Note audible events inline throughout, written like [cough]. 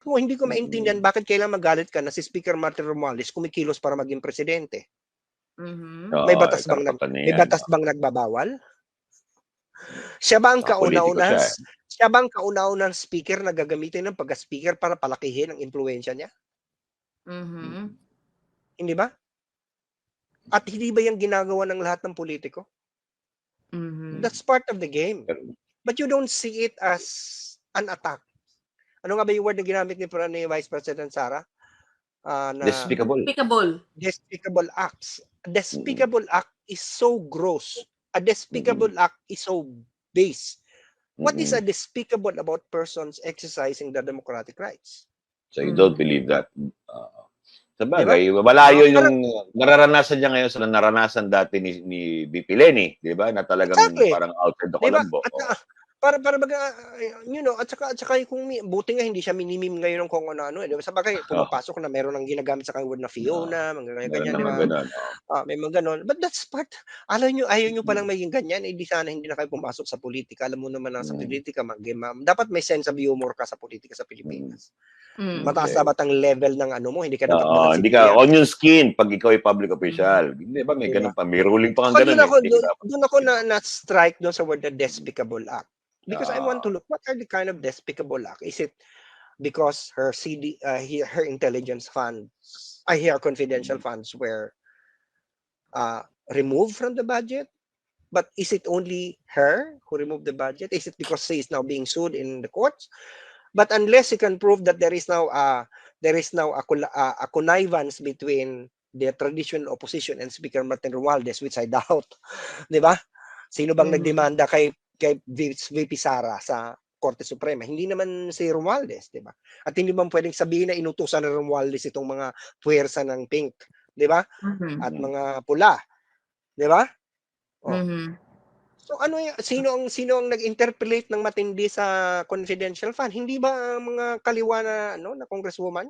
Kung hindi ko maintindihan Mm. bakit kailangan magalit ka na si Speaker Martin Romualdez kumikilos para maging presidente. Mhm. May batas bang nag may batas bang nagbabawal? Siya ba ang kauna-unahang siya, eh. siya ba ang kauna-unahang speaker na gagamitin ng pagka-speaker para palakihin ang impluwensya niya? Mhm. Hindi ba? At hindi ba yan ginagawa ng lahat ng politiko? Mhm. That's part of the game. But you don't see it as an attack. Ano nga ba yung word na ginamit ni, ni Vice President Sara? Ah, na Despicable. Despicable. despicable acts. A despicable act is so gross. A despicable act is so base. What is a despicable about persons exercising their democratic rights? So you Mm. don't believe that. Uh, sa bagay, malayo Ah, yung nararanasan niya ngayon sa naranasan dati ni, ni BP Lenny, di ba? Na talagang Exactly. parang outside the Di ba? Colombo. At ah, para para baga uh, you know, at saka at saka kung mi- buti nga hindi siya minimim ngayon ng kung ano-ano, eh. Di ba? Sa bagay, pumapasok na meron ng ginagamit sa kanya word na Fiona, mga ganyan, ganyan, di naman ba? ganun. oh. Ah, may mga ganon. But that's part. Alam nyo, ayaw nyo palang maging ganyan. Eh, di sana hindi na kayo pumasok sa politika. Alam mo naman na sa Mm. politika, mag dapat may sense of humor ka sa politika sa Pilipinas. Mm. Mataas Okay. dapat ang level ng ano mo, hindi ka dapat Oo, malasip hindi ka on yung skin pag ikaw ay public official. Hindi ba may Diba? ganun pa? May ruling pa kang ganun. doon ako, eh. Doon, doon ako na, na-strike doon sa word na despicable act. Because I want to look, what are the kind of despicable act? Is it because her CD, uh, he- her intelligence funds, I hear confidential Mm. funds were uh, removed from the budget? But is it only her who removed the budget? Is it because she is now being sued in the courts? But unless you can prove that there is now a there is now a, a, a connivance between the traditional opposition and Speaker Martin Romualdez, which I [laughs] doubt, di ba? Sino bang Mhm. nagdemanda kay kay VP Sara sa Korte Suprema? Hindi naman si Romualdez, di ba? At hindi man pwedeng sabihin na inutusan ng Romualdez itong mga puwersa ng pink, di ba? Mhm. At mga pula, di ba? Oh. Mhm. So ano sino ang sino ang nag-interpolate ng matindi sa confidential fund? Hindi ba ang mga kaliwa na ano na congresswoman?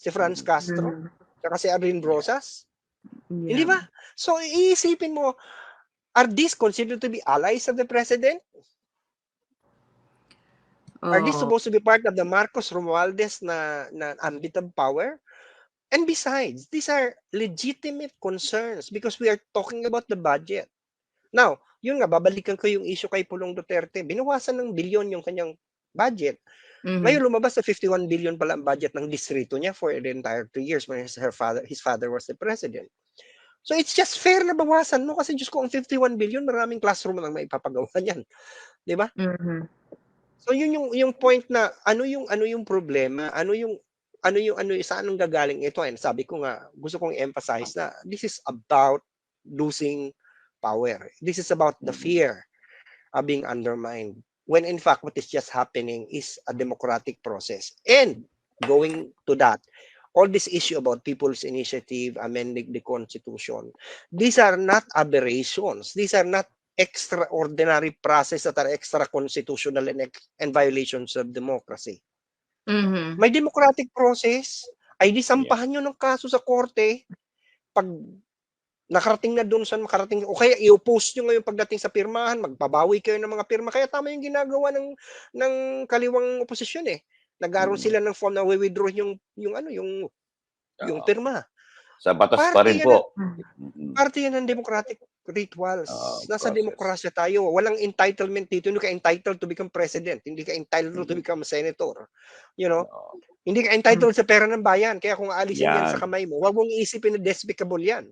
Si Franz Castro, Mhm. saka si Arlene Brosas? Yeah. Hindi ba? So iisipin mo, are these considered to be allies of the president? Are these supposed to be part of the Marcos Romualdez na, na ambit of power? And besides, these are legitimate concerns because we are talking about the budget. Now, yun nga, babalikan ko yung issue kay Pulong Duterte. Binawasan ng bilyon yung kanyang budget. Mhm. Ngayon lumabas sa 51 billion pala ang budget ng distrito niya for the entire two years when his, her father, his father was the president. So it's just fair na bawasan mo kasi Diyos ko ang 51 billion, maraming classroom nang maipapagawa [laughs] niyan. Di ba? Mhm. So yun yung yung point na ano yung ano yung problema, ano yung ano yung ano saan ang gagaling ito and sabi ko nga gusto kong emphasize na this is about losing power. This is about the fear of being undermined. When in fact what is just happening is a democratic process. And going to that, all this issue about people's initiative, amending the constitution, these are not aberrations. These are not extraordinary process that are extra constitutional and, ex- and violations of democracy. Mhm. May democratic process, ay di sampahan nyo ng kaso sa korte pag nakarating na doon saan makarating o kaya i-oppose nyo ngayon pagdating sa pirmahan, magbabawi kayo ng mga pirma. Kaya tama yung ginagawa ng ng kaliwang oposisyon eh. Nagaroon Mm. sila ng form na withdraw yung yung ano yung yung Oo. pirma. Sa batas pa Parte rin yan po. Mm-mm. Parte yan ng democratic rituals. Ah, Nasa process. demokrasya tayo. Walang entitlement dito. Hindi ka entitled to become president. Hindi ka entitled to Mm. become senator. You know? Oo. Hindi ka entitled sa pera ng bayan. Kaya kung aalisin yan Yan. sa kamay mo, wag mong iisipin na despicable yan.